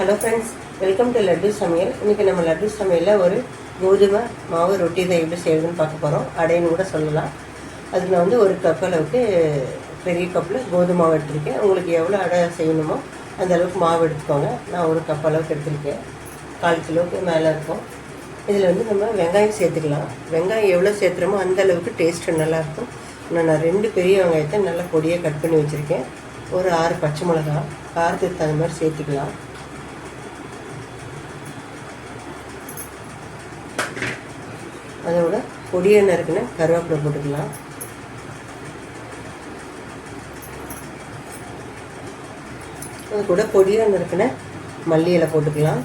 Hello friends welcome to Laddu சமையல் இன்றைக்கி நம்ம லட்டு சமையலில் ஒரு கோதுமை மாவு ரொட்டி தான் எப்படி செய்யுதுன்னு பார்க்க போகிறோம் அடைன்னு கூட சொல்லலாம். அதுக்கு நான் வந்து ஒரு கப் அளவுக்கு பெரிய கப்பில் கோதுமை மாவு எடுத்திருக்கேன். உங்களுக்கு எவ்வளோ அடை செய்யணுமோ அந்த அளவுக்கு மாவு எடுத்துக்கோங்க. நான் ஒரு கப் அளவுக்கு எடுத்திருக்கேன். கால் கிலோவுக்கு மேலே இருக்கும். இதில் வந்து நம்ம வெங்காயம் சேர்த்துக்கலாம். வெங்காயம் எவ்வளோ சேர்த்துறோமோ அந்த அளவுக்கு டேஸ்ட்டு நல்லாயிருக்கும் ஆனால் நான் ரெண்டு பெரிய வெங்காயத்தை நல்லா பொடியாக கட் பண்ணி வச்சுருக்கேன். ஒரு ஆறு பச்சை மிளகா காரத்துக்கு தகுந்த மாதிரி சேர்த்துக்கலாம். அதோட பொடியை இருக்குன்னா கருவேப்பிலை போட்டுக்கலாம். அது கூட பொடியாக இருக்குன்னா மல்லி இலை போட்டுக்கலாம்.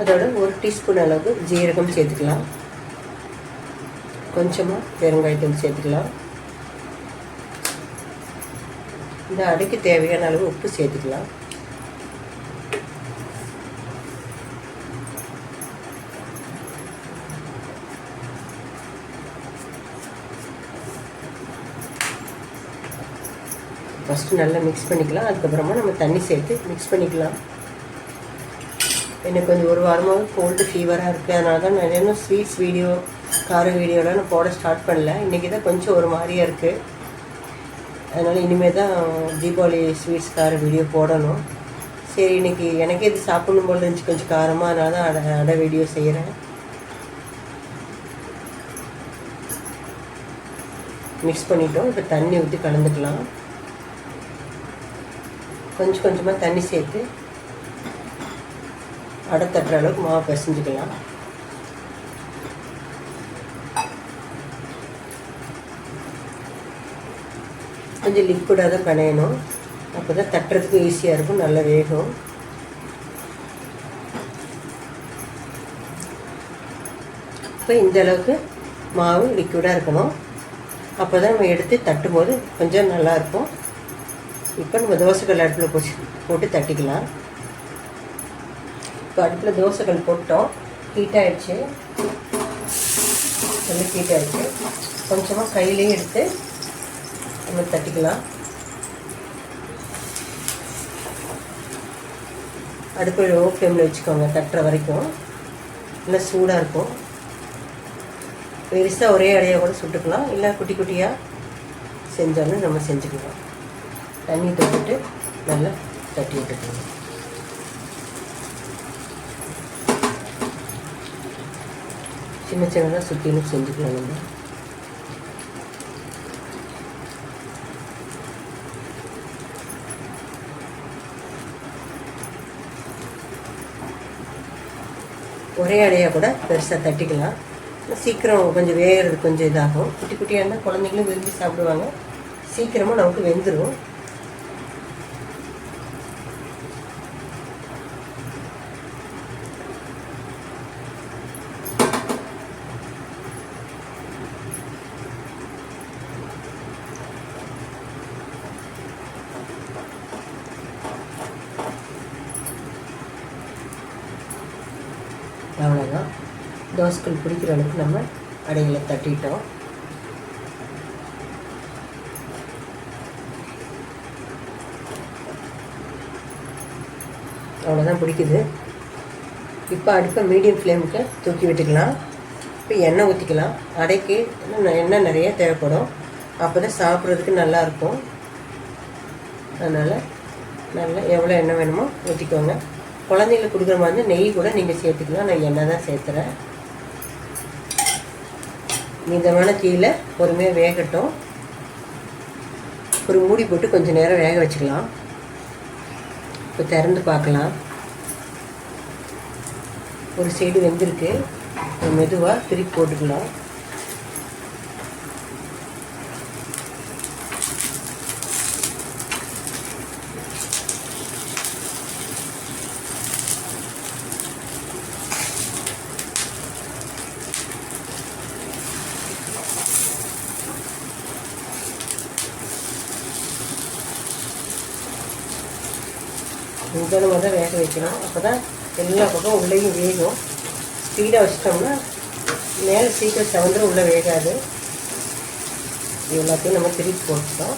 அதோட ஒரு டீஸ்பூன் அளவுக்கு ஜீரகம் சேர்த்துக்கலாம். கொஞ்சமாக பெருங்காயத்தூள் சேர்த்துக்கலாம். இந்த அடைக்கு தேவையான அளவு உப்பு சேர்த்துக்கலாம். ஃபஸ்ட்டு நல்லா மிக்ஸ் பண்ணிக்கலாம். அதுக்கப்புறமா நம்ம தண்ணி சேர்த்து மிக்ஸ் பண்ணிக்கலாம். எனக்கு கொஞ்சம் ஒரு வாரமாக கோல்டு ஃபீவராக இருக்குது அதனால தான் நான் இன்னும் ஸ்வீட்ஸ் வீடியோ கார வீடியோலாம் நான் போட ஸ்டார்ட் பண்ணல. இன்றைக்கி தான் கொஞ்சம் ஒரு மாதிரியாக இருக்குது அதனால் இனிமேல் தான் தீபாவளி ஸ்வீட்ஸ் கார வீடியோ போடணும். சரி இன்றைக்கி எனக்கே இது சாப்பிடணும் போல இருந்துச்சு. கொஞ்சம் காரமாக அதனால தான் அடை அடை வீடியோ செய்கிறேன் மிக்ஸ் பண்ணிட்டோம். இப்போ தண்ணி ஊற்றி கலந்துக்கலாம். கொஞ்சம் கொஞ்சமாக தண்ணி சேர்த்து அடை தட்டுற அளவுக்கு மாவு பிசைஞ்சுக்கலாம். கொஞ்சம் லிக்விடாக தான் கனையணும். அப்போ தான் தட்டுறதுக்கு ஈஸியாக இருக்கும் நல்லா வேகும். இப்போ இந்த அளவுக்கு மாவு லிக்விடாக இருக்கணும். அப்போ தான் நம்ம எடுத்து தட்டும் போது கொஞ்சம் நல்லாயிருக்கும் இப்போ நம்ம தோசைக்கல் அடுப்பில் போச்சு போட்டு தட்டிக்கலாம். இப்போ அடுப்பில் தோசைக்கல் போட்டோம். ஹீட் ஆகிடுச்சு நல்லா ஹீட் ஆகிடுச்சு கொஞ்சமாக கையிலையும் எடுத்து நம்ம தட்டிக்கலாம். அடுப்பு லோ ஃப்ளேமில் வச்சுக்கோங்க தட்டுற வரைக்கும். நல்லா சூடாக இருக்கும். பெருசாக ஒரே அடையாக கூட சுட்டுக்கலாம். இல்லை குட்டி குட்டியாக செஞ்சாலும் நம்ம செஞ்சுக்கலாம். தண்ணி தொட்டுட்டு நல்லா தட்டி விட்டுக்கணும் சின்ன சின்னதாக சுற்றிலும் செஞ்சுக்கலாம் நம்ம. ஒரே அடையாக கூட பெருசாக தட்டிக்கலாம். சீக்கிரம் கொஞ்சம் வேகிறது கொஞ்சம் இதாகும். குட்டி குட்டியாக இருந்தால் குழந்தைங்களும் விரும்பி சாப்பிடுவாங்க. சீக்கிரமாக நமக்கு வெந்துடும் அவ்வளோதான் தோசைக்கல் பிடிக்கிற அளவுக்கு நம்ம அடைகளை தட்டிட்டோம். அவ்வளோதான் பிடிக்குது. இப்போ அடுப்பை மீடியம் ஃப்ளேமுக்கு தூக்கி விட்டுக்கலாம். இப்போ எண்ணெய் ஊற்றிக்கலாம் அடைக்கு எண்ணெய் நிறைய தேவைப்படும். அப்போ தான் சாப்பிட்றதுக்கு நல்லாயிருக்கும் அதனால் நல்லா எவ்வளோ எண்ணெய் வேணுமோ ஊற்றிக்கோங்க குழந்தைங்களுக்கு கொடுக்குற மாதிரி நெய் கூட நீங்கள் சேர்த்துக்கலாம். நான் எண்ணெய் தான் சேர்த்துறேன். மிதமான தீயில் பொறுமையாக வேகட்டும். ஒரு மூடி போட்டு கொஞ்சம் நேரம் வேக வச்சுக்கலாம். இப்போ திறந்து பார்க்கலாம். ஒரு சைடு வெந்திருக்கு. மெதுவாக திருப்பி போட்டுக்கலாம். நிதானமாக தான் வேக வைக்கணும். அப்போ தான் எல்லா பக்கம் உள்ளேயும் வேகும். ஸ்பீடாக வச்சிட்டோம்னா மேலே சீக்கிரம் செவந்துடும் உள்ளே வேகாது. எல்லாத்தையும் நம்ம திருப்பி போட்டுட்டோம்.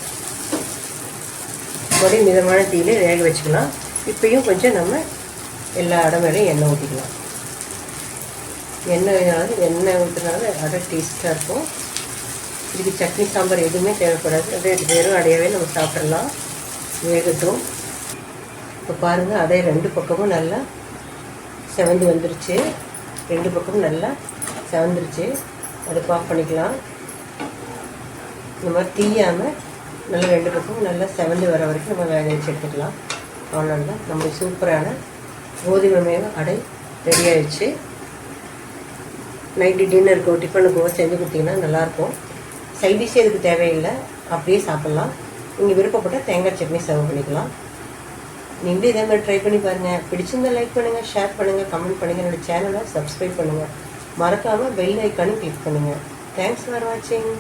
மறுபடியும் மிதமான தீயில வேக வச்சுக்கலாம். இப்போயும் கொஞ்சம் நம்ம எல்லா அடை வேலையும் எண்ணெய் ஊற்றிக்கலாம். எண்ணெய் வேணாலும் எண்ணெய் ஊற்றினாலும் அடை டேஸ்ட்டாக இருக்கும். இதுக்கு சட்னி சாம்பார் எதுவுமே தேவைப்படாது. அதே வெறும் அடையவே நம்ம சாப்பிட்றலாம் வேகட்டும். இப்போ பாருங்கள் அதே ரெண்டு பக்கமும் நல்லா செவந்து வந்துருச்சு. ரெண்டு பக்கமும் நல்லா செவந்துருச்சு. அதை பாஃப் பண்ணிக்கலாம். இந்த மாதிரி தீயாமல் நல்லா ரெண்டு பக்கமும் நல்லா செவந்து வர வரைக்கும் நம்ம வேக வச்சு எடுத்துக்கலாம். அவ்வளோதான் நம்ம சூப்பரான கோதுமை மேக அடை ரெடி ஆயிடுச்சு. நைட்டு டின்னருக்கோ டிஃபனுக்கோ செஞ்சு கொடுத்தீங்கன்னா நல்லாயிருக்கும். சைட் டிஷ் இதுக்கு தேவையில்லை. அப்படியே சாப்பிட்லாம். நீங்கள் விருப்பப்பட்டால் தேங்காய் சட்னி சர்வ் பண்ணிக்கலாம். நீங்களும் இதே மாதிரி ட்ரை பண்ணி பாருங்கள் பிடிச்சிருந்தா லைக் பண்ணுங்கள் ஷேர் பண்ணுங்கள் கமெண்ட் பண்ணுங்கள் என்னோட சேனலை சப்ஸ்கிரைப் பண்ணுங்கள் மறக்காமல் பெல் ஐக்கானும் கிளிக் பண்ணுங்கள் தேங்க்ஸ் ஃபார் வாட்சிங்